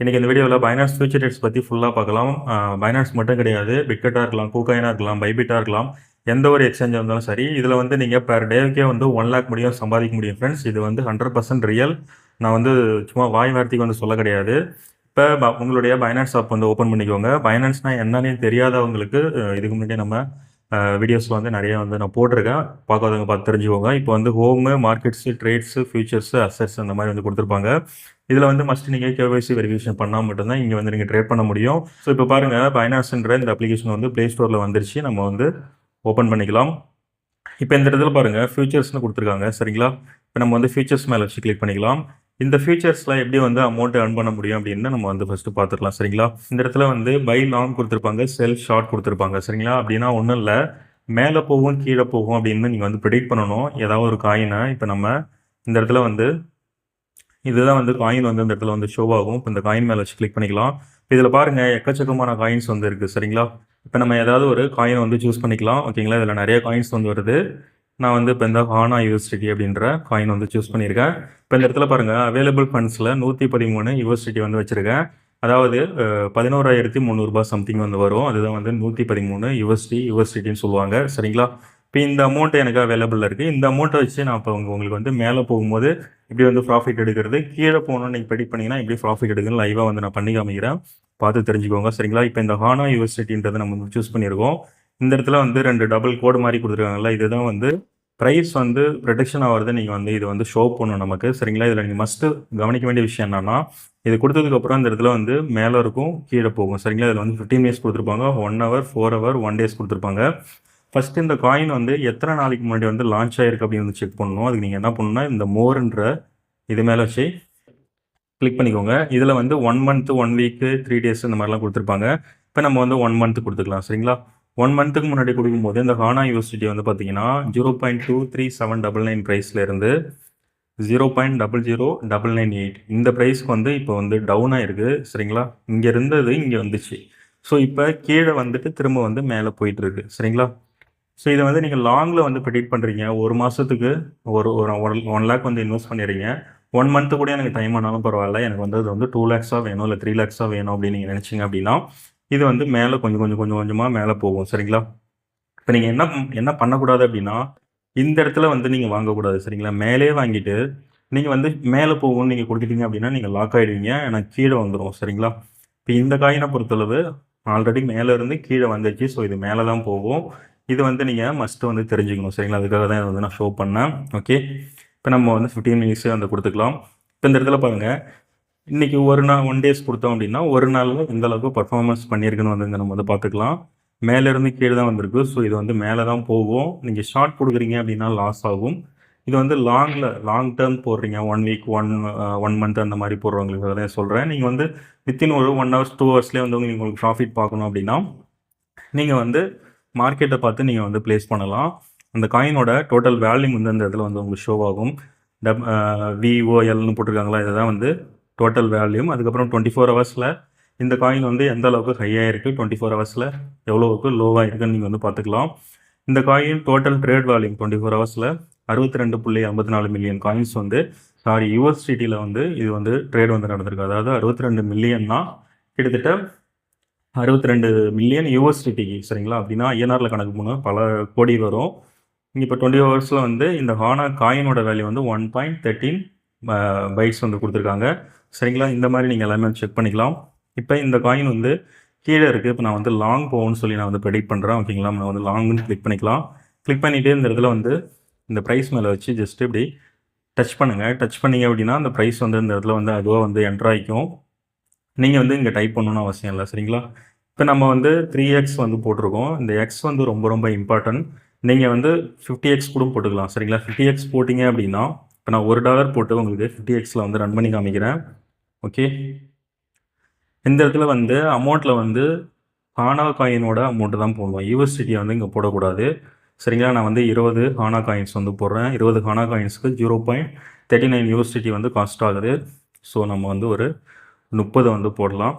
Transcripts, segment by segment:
இன்றைக்கி இந்த வீடியோவில் பைனான்ஸ் ஃபியூச்சர் ரேட்ஸ் பற்றி ஃபுல்லாக பார்க்கலாம். பைனான்ஸ் மட்டும் கிடையாது. பிட்கெட்டாக இருக்கலாம் கூகாயினாக இருக்கலாம் பைபிட்டாக இருக்கலாம். எந்த ஒரு எக்ஸ்சேஞ்சாக இருந்தாலும் சரி இதில் வந்து நீங்கள் பெர் டேக்கே வந்து ஒன் லேக் முடியும் சம்பாதிக்க முடியும் ஃப்ரெண்ட்ஸ் இது வந்து ஹண்ட்ரட் பர்சன்ட் ரியல் நான் வந்து சும்மா வாய் வார்த்தைக்கு வந்து சொல்ல கிடையாது. இப்போ உங்களுடைய பைனான்ஸ் ஆப் வந்து ஓப்பன் பண்ணிக்கோங்க. பைனான்ஸ்னால் என்னன்னு தெரியாதவங்களுக்கு இதுக்கு முன்னாடி நம்ம வீடியோஸில் வந்து நிறைய வந்து நான் போட்டிருக்கேன். பார்க்காதவங்க பார்த்து தெரிஞ்சுக்கோங்க. இப்போ வந்து home markets trades futures assets அந்த மாதிரி வந்து கொடுத்துருப்பாங்க. இதில் வந்து மஸ்ட் நீங்கள் கேஒய்சி வெரிஃபிகேஷன் பண்ணால் மட்டும்தான் இங்கே வந்து நீங்கள் ட்ரேட் பண்ண முடியும். ஸோ இப்போ பாருங்கள் பைனான்ஸுன்ற இந்த அப்ளிகேஷன் வந்து ப்ளே ஸ்டோரில் வந்துருச்சு. நம்ம வந்து ஓப்பன் பண்ணிக்கலாம். இப்போ இந்த இடத்துல பாருங்கள் ஃபியூச்சர்ஸ்னு கொடுத்துருக்காங்க. சரிங்களா? இப்போ நம்ம வந்து ஃபியூச்சர்ஸ் மேலே வச்சு கிளிக் பண்ணிக்கலாம். இந்த ஃபியூச்சர்ஸ்லாம் எப்படி வந்து அமௌண்ட் ஏர்ன் பண்ண முடியும் அப்படின்னு நம்ம வந்து ஃபஸ்ட்டு பார்த்துக்கலாம் சரிங்களா? இந்த இடத்துல வந்து பை லாங் கொடுத்துருப்பாங்க செல் ஷார்ட் கொடுத்துருப்பாங்க சரிங்களா? அப்படின்னா ஒன்றும் இல்லை. மேலே போகும் கீழே போகும் அப்படின்னு நீங்கள் வந்து ப்ரிடிக்ட் பண்ணணும். ஏதாவது ஒரு காயினை இப்போ நம்ம இந்த இடத்துல வந்து இதுதான் வந்து காயின் வந்து இந்த இடத்துல வந்து ஷோ ஆகும். இப்போ இந்த காயின் மேலே வச்சு கிளிக் பண்ணிக்கலாம். இதில் பாருங்கள் எக்கச்சக்கமான காயின்ஸ் வந்து இருக்குது சரிங்களா? இப்போ நம்ம ஏதாவது ஒரு காயின் வந்து சூஸ் பண்ணிக்கலாம் ஓகேங்களா இதில் நிறைய காயின்ஸ் வந்து வருது. நான் வந்து இப்போ இந்த ஹானா யூனிவர்சிட்டி அப்படின்ற காயின் வந்து சூஸ் பண்ணியிருக்கேன். இப்போ இந்த இடத்துல பாருங்கள் அவைலபிள் ஃபண்ட்ஸில் நூற்றி பதிமூணு யூனிவர்சிட்டி வந்து வச்சுருக்கேன். அதாவது பதினோராயிரத்தி முந்நூறுபா சம்திங் வந்து வரும். அதுதான் வந்து நூற்றி பதிமூணு யூனிவர்சிட்டி யூனிவர்சிட்டின்னு சொல்லுவாங்க. சரிங்களா? இப்போ இந்த அமௌண்ட் எனக்கு அவைலபிளில் இருக்குது இந்த அமௌண்ட்டை வச்சு நான் இப்போ உங்களுக்கு வந்து மேலே போகும்போது இப்படி வந்து ப்ராஃபிட் எடுக்கிறது கீழே போகணும்னு நீங்கள் ப்ரெடிக்ட் பண்ணிங்கன்னா இப்படி ப்ராஃபிட் எடுக்குன்னு லைவாக வந்து நான் பண்ணி காமிக்கிறேன். பார்த்து தெரிஞ்சுக்கோங்க. சரிங்களா? இப்போ இந்த ஹானா யூனிவர்சிட்டின்றதை நம்ம வந்து சூஸ் பண்ணியிருக்கோம். இந்த இடத்துல வந்து ரெண்டு டபுள் கோடு மாதிரி கொடுத்துருக்காங்கல்ல இதுதான் வந்து ப்ரைஸ் வந்து ப்ரொடெக்ஷன் ஆகிறது நீங்கள் வந்து இது வந்து ஷோ பண்ணணும் நமக்கு. சரிங்களா? இதில் நீங்கள் மஸ்ட்டு கவனிக்க வேண்டிய விஷயம் என்னென்னா இது கொடுத்ததுக்கப்புறம் இந்த இடத்துல வந்து மேலே இருக்கும் கீழே போகும். சரிங்களா? இதில் வந்து ஃபிஃப்டீன் டேஸ் கொடுத்துருப்பாங்க. One hour four hour one days கொடுத்துருப்பாங்க. ஃபஸ்ட்டு இந்த காயின் வந்து எத்தனை நாளைக்கு முன்னாடி வந்து லான்ச் ஆகிருக்கு அப்படின்னு வந்து செக் பண்ணணும். அதுக்கு நீங்கள் என்ன பண்ணணும்னா இந்த மோர்ன்ற இது மேலே வச்சு கிளிக் பண்ணிக்கோங்க. இதில் வந்து one month one week three days இந்த மாதிரிலாம் கொடுத்துருப்பாங்க. இப்போ நம்ம வந்து ஒன் மந்த்து கொடுத்துக்கலாம். சரிங்களா? ஒன் மந்த்துக்கு முன்னாடி கொடுக்கும்போது இந்த ஹானா யூனிவர்சிட்டி வந்து பார்த்தீங்கன்னா zero point two three seven double nine ப்ரைஸ்லேருந்து zero point double zero double nine eight இந்த ப்ரைஸ்க்கு வந்து இப்போ வந்து டவுன் இருக்குது சரிங்களா? இங்கே இருந்தது இங்கே வந்துச்சு. ஸோ இப்போ கீழே வந்துட்டு திரும்ப வந்து மேலே போயிட்டுருக்கு. சரிங்களா? ஸோ இதை வந்து நீங்கள் லாங்கில் வந்து ப்ரெடிக்ட் பண்ணுறீங்க ஒரு மாதத்துக்கு ஒரு ஒரு ஒன் லேக் வந்து இன்வெஸ்ட் பண்ணிடுறீங்க ஒன் மந்த்து கூட எனக்கு டைம் ஆனாலும் பரவாயில்ல. எனக்கு வந்து அது வந்து டூ லேக்ஸாக வேணும் இல்லை த்ரீ லேக்ஸாக வேணும் அப்படின்னு நீங்கள் நினச்சிங்க அப்படின்னா இது வந்து மேலே கொஞ்சம் கொஞ்சம் கொஞ்சம் கொஞ்சமாக மேலே போகும். சரிங்களா? இப்போ நீங்கள் என்ன என்ன பண்ணக்கூடாது அப்படின்னா இந்த இடத்துல வந்து நீங்கள் வாங்கக்கூடாது. சரிங்களா? மேலே வாங்கிட்டு நீங்கள் வந்து மேலே போகும்னு நீங்கள் கொடுத்துட்டீங்க அப்படின்னா நீங்கள் லாக் ஆகிடுவீங்க எனக்கு கீழே வந்துடும் சரிங்களா? இப்போ இந்த காயினை பொறுத்தளவு ஆல்ரெடி மேலே இருந்து கீழே வந்துச்சு ஸோ இது மேலே தான் போகும். இது வந்து நீங்கள் மஸ்ட்டு வந்து தெரிஞ்சுக்கணும். சரிங்களா? அதுக்காக தான் இதை வந்து நான் ஷோ பண்ணேன். ஓகே இப்போ நம்ம வந்து ஃபிஃப்டீன் மினிட்ஸே வந்து கொடுத்துக்கலாம். இப்போ இந்த இடத்துல பாருங்கள் இன்றைக்கி ஒரு நாள் ஒன் டேஸ் கொடுத்தோம் அப்படின்னா ஒரு நாளில் எந்த அளவுக்கு பர்ஃபார்மன்ஸ் பண்ணியிருக்குன்னு வந்து நம்ம வந்து பார்த்துக்கலாம். மேலேருந்து கீழே தான் வந்திருக்கு. ஸோ இது வந்து மேலே தான் போகும். நீங்கள் ஷார்ட் கொடுக்குறீங்க அப்படின்னா லாஸ் ஆகும். இது வந்து லாங்கில் லாங் டேர்ம் போடுறீங்க. One week one one month அந்த மாதிரி போடுறவங்களுக்கு தான் சொல்கிறேன் நீங்கள் வந்து வித்தின் ஒரு ஒன் ஹவர்ஸ் டூ ஹவர்ஸ்லேயே வந்து உங்களுக்கு உங்களுக்கு ப்ராஃபிட் பார்க்கணும் அப்படின்னா நீங்கள் வந்து மார்க்கெட்டை பார்த்து நீங்கள் வந்து ப்ளேஸ் பண்ணலாம். அந்த காயினோட டோட்டல் வேல்யூ வந்து அந்த இடத்துல வந்து உங்களுக்கு ஷோ ஆகும். டப் விஓஎல்னு uh, போட்டிருக்காங்களா? இதை தான் வந்து டோட்டல் வேல்யூம் அதுக்கப்புறம் டுவெண்ட்டி ஃபோர் ஹவர்ஸில் இந்த காயின் வந்து எந்த அளவுக்கு ஹையாக இருக்குது டுவெண்ட்டி ஃபோர் ஹவர்ஸில் எவ்வளோவுக்கு லோவாக இருக்குன்னு நீங்கள் வந்து பார்த்துக்கலாம். இந்த coin total trade volume twenty four ஹவர்ஸில் அறுபத்தி ரெண்டு புள்ளி ஐம்பத்தி நாலு மில்லியன் காயின்ஸ் வந்து சாரி யூனிவர்சிட்டியில் வந்து இது வந்து ட்ரேட் வந்து நடந்திருக்கு. அதாவது அறுபத்தி ரெண்டு மில்லியன்னா கிட்டத்தட்ட அறுபத்தி ரெண்டு மில்லியன் யூனிவர்சிட்டிக்கு சரிங்களா? அப்படின்னா ஐஎன்ஆரில் கணக்கு போனால் பல கோடி வரும். இங்கே இப்போ டுவெண்ட்டி ஹவர்ஸில் வந்து இந்த ஹானா காயினோட வேல்யூ வந்து ஒன் பாயிண்ட் தேர்ட்டீன் பைட்ஸ் வந்து கொடுத்துருக்காங்க. சரிங்களா? இந்த மாதிரி நீங்கள் எல்லாமே செக் பண்ணிக்கலாம். இப்போ இந்த காயின் வந்து கீழே இருக்குது இப்போ நான் வந்து லாங் போகணும்னு சொல்லி நான் வந்து ப்ரெடிக்ட் பண்ணுறேன் ஓகேங்களா நான் வந்து லாங்னு கிளிக் பண்ணிக்கலாம். கிளிக் பண்ணிகிட்டே இந்த இடத்துல வந்து இந்த ப்ரைஸ் மேலே வச்சு ஜஸ்ட் இப்படி டச் பண்ணுங்கள் டச் பண்ணீங்க அப்படின்னா அந்த ப்ரைஸ் வந்து இந்த இடத்துல வந்து அதுவாக வந்து என்ட்ராய்க்கும் நீங்கள் வந்து இங்கே டைப் பண்ணணும்னு அவசியம் இல்லை. சரிங்களா? இப்போ நம்ம வந்து த்ரீ எக்ஸ் வந்து போட்டிருக்கோம். இந்த எக்ஸ் வந்து ரொம்ப ரொம்ப இம்பார்ட்டன்ட் நீங்கள் வந்து ஃபிஃப்டி எக்ஸ் கூட போட்டுக்கலாம். சரிங்களா? ஃபிஃப்டி எக்ஸ் போட்டிங்க அப்படின்னா இப்போ நான் ஒரு டாலர் போட்டு உங்களுக்கு ஃபிஃப்டி எக்ஸில் வந்து ரன் பண்ணி காமிக்கிறேன். ஓகே இந்த இடத்துல வந்து அமௌண்ட்டில் வந்து ஹானா காயினோட அமௌண்ட்டு தான் போடுவோம் யூஎஸ்டிடியை வந்து இங்கே போடக்கூடாது. சரிங்களா? நான் வந்து இருபது ஹானா காயின்ஸ் வந்து போடுறேன். இருபது Hana காயின்ஸுக்கு zero point thirty nine USDT வந்து காஸ்ட் ஆகுது. ஸோ நம்ம வந்து ஒரு முப்பது வந்து போடலாம்.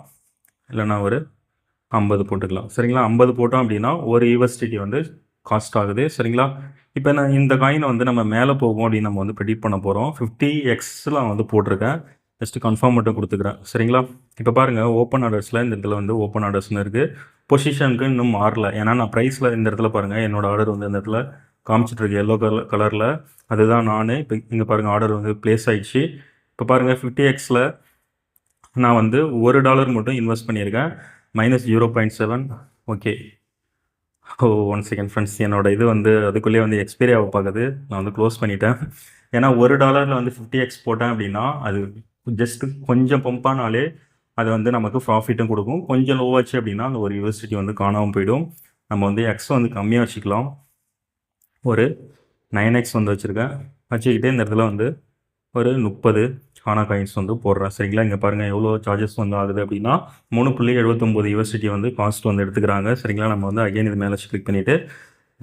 இல்லைன்னா ஒரு ஐம்பது போட்டுக்கலாம். சரிங்களா? ஐம்பது போட்டோம் அப்படின்னா ஒரு யூனிவர்சிட்டி வந்து காஸ்ட் ஆகுது. சரிங்களா? இப்போ நான் இந்த காயினை வந்து நம்ம மேலே போகும் அப்படின்னு நம்ம வந்து ப்ரெடிக்ட் பண்ண போகிறோம் ஃபிஃப்டி எக்ஸில் வந்து போட்டிருக்கேன். ஜஸ்ட்டு கன்ஃபார்ம் மட்டும் கொடுத்துக்கிறேன். சரிங்களா? இப்போ பாருங்கள் ஓப்பன் ஆர்டர்ஸில் இந்த இடத்துல வந்து ஓப்பன் ஆர்டர்ஸ்னு இருக்குது பொசிஷனுக்கு இன்னும் மாறல. ஏன்னா நான் ப்ரைஸில் இந்த இடத்துல பாருங்கள் என்னோடய ஆர்டர் வந்து இந்த இடத்துல காமிச்சிட்ருக்கு எல்லோ கலர் கலரில் அதுதான் நான். இப்போ இங்கே பாருங்கள் ஆர்டர் வந்து ப்ளேஸ் ஆகிடுச்சு இப்போ பாருங்கள் ஃபிஃப்டி எக்ஸில் நான் வந்து ஒரு டாலர் மட்டும் இன்வெஸ்ட் பண்ணியிருக்கேன். Minus zero point seven okay oh one second friends என்னோட இது வந்து அதுக்குள்ளேயே வந்து எக்ஸ்பைரி ஆக பார்க்குது நான் வந்து க்ளோஸ் பண்ணிட்டேன். ஏன்னா ஒரு டாலரில் வந்து ஃபிஃப்டி எக்ஸ் போட்டேன் அப்படின்னா அது ஜஸ்ட் கொஞ்சம் பம்பானாலே அது வந்து நமக்கு ப்ராஃபிட்டும் கொடுக்கும். கொஞ்சம் லோவாச்சு அப்படின்னா அந்த ஒரு யூனிவர்சிட்டி வந்து காணாமல் போயிடும். நம்ம வந்து எக்ஸ் வந்து கம்மியாக வச்சுக்கலாம். ஒரு நைன் எக்ஸ் வந்து வச்சுருக்கேன். வச்சுக்கிட்டே இந்த இடத்துல வந்து ஒரு முப்பது ஹானா காயின்ஸ் வந்து போடுறேன். சரிங்களா? இங்கே பாருங்கள் எவ்வளோ சார்ஜஸ் வந்து ஆகுது அப்படின்னா மூணு புள்ளி எழுபத்தொம்போது யூனிவர்சிட்டி வந்து காஸ்ட் வந்து எடுத்துக்கிறாங்க. சரிங்களா? நம்ம வந்து அகைன் இது மேலே கிளிக் பண்ணிவிட்டு